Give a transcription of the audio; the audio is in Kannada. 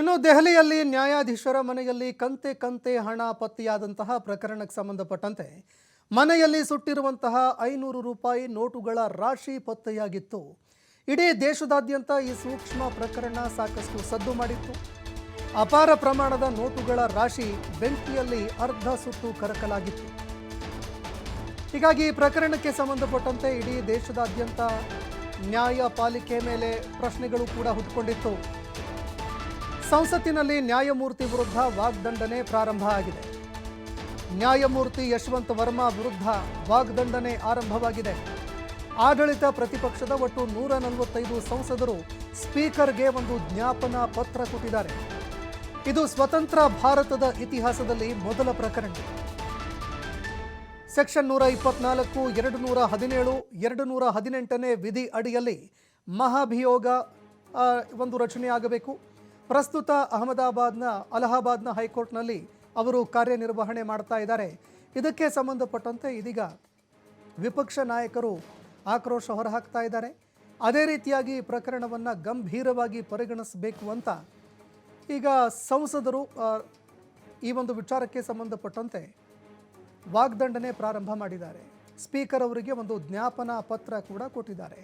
ಇನ್ನು ದೆಹಲಿಯಲ್ಲಿ ನ್ಯಾಯಾಧೀಶರ ಮನೆಯಲ್ಲಿ ಕಂತೆ ಕಂತೆ ಹಣ ಪತ್ತೆಯಾದಂತಹ ಪ್ರಕರಣಕ್ಕೆ ಸಂಬಂಧಪಟ್ಟಂತೆ ಮನೆಯಲ್ಲಿ ಸುಟ್ಟಿರುವಂತಹ ಐನೂರು ರೂಪಾಯಿ ನೋಟುಗಳ ರಾಶಿ ಪತ್ತೆಯಾಗಿತ್ತು. ಇಡೀ ದೇಶದಾದ್ಯಂತ ಈ ಸೂಕ್ಷ್ಮ ಪ್ರಕರಣ ಸಾಕಷ್ಟು ಸದ್ದು ಮಾಡಿತ್ತು. ಅಪಾರ ಪ್ರಮಾಣದ ನೋಟುಗಳ ರಾಶಿ ಬೆಂಕಿಯಲ್ಲಿ ಅರ್ಧ ಸುಟ್ಟು ಕರಕಲಾಗಿತ್ತು. ಹೀಗಾಗಿ ಈ ಪ್ರಕರಣಕ್ಕೆ ಸಂಬಂಧಪಟ್ಟಂತೆ ಇಡೀ ದೇಶದಾದ್ಯಂತ ನ್ಯಾಯಪಾಲಿಕೆ ಮೇಲೆ ಪ್ರಶ್ನೆಗಳು ಕೂಡ ಹುಟ್ಟುಕೊಂಡಿತ್ತು. ಸಂಸತ್ತಿನಲ್ಲಿ ನ್ಯಾಯಮೂರ್ತಿ ವಿರುದ್ಧ ವಾಗ್ದಂಡನೆ ಪ್ರಾರಂಭ ಆಗಿದೆ. ನ್ಯಾಯಮೂರ್ತಿ ಯಶವಂತ್ ವರ್ಮಾ ವಿರುದ್ಧ ವಾಗ್ದಂಡನೆ ಆರಂಭವಾಗಿದೆ. ಆಡಳಿತ ಪ್ರತಿಪಕ್ಷದ ಒಟ್ಟು ನೂರ ನಲವತ್ತೈದು ಸಂಸದರು ಸ್ಪೀಕರ್ಗೆ ಒಂದು ಜ್ಞಾಪನಾ ಪತ್ರ ಕೊಟ್ಟಿದ್ದಾರೆ. ಇದು ಸ್ವತಂತ್ರ ಭಾರತದ ಇತಿಹಾಸದಲ್ಲಿ ಮೊದಲ ಪ್ರಕರಣ ಸೆಕ್ಷನ್ ನೂರ ಇಪ್ಪತ್ನಾಲ್ಕು, ಎರಡು ನೂರ ಹದಿನೇಳು, ಎರಡು ನೂರ ಹದಿನೆಂಟನೇ ವಿಧಿ ಅಡಿಯಲ್ಲಿ ಮಹಾಭಿಯೋಗ ಒಂದು ರಚನೆಯಾಗಬೇಕು. ಪ್ರಸ್ತುತ ಅಹಮದಾಬಾದ್ನ, ಅಲಹಾಬಾದ್ನ ಹೈಕೋರ್ಟ್ನಲ್ಲಿ ಅವರು ಕಾರ್ಯನಿರ್ವಹಣೆ ಮಾಡ್ತಾ ಇದ್ದಾರೆ. ಇದಕ್ಕೆ ಸಂಬಂಧಪಟ್ಟಂತೆ ಇದೀಗ ವಿಪಕ್ಷ ನಾಯಕರು ಆಕ್ರೋಶ ಹೊರಹಾಕ್ತಾ ಇದ್ದಾರೆ. ಅದೇ ರೀತಿಯಾಗಿ ಪ್ರಕರಣವನ್ನು ಗಂಭೀರವಾಗಿ ಪರಿಗಣಿಸಬೇಕು ಅಂತ ಈಗ ಸಂಸದರು ಈ ಒಂದು ವಿಚಾರಕ್ಕೆ ಸಂಬಂಧಪಟ್ಟಂತೆ ವಾಗ್ದಂಡನೆ ಪ್ರಾರಂಭ ಮಾಡಿದ್ದಾರೆ. ಸ್ಪೀಕರ್ ಅವರಿಗೆ ಒಂದು ಜ್ಞಾಪನಾ ಪತ್ರ ಕೂಡ ಕೊಟ್ಟಿದ್ದಾರೆ.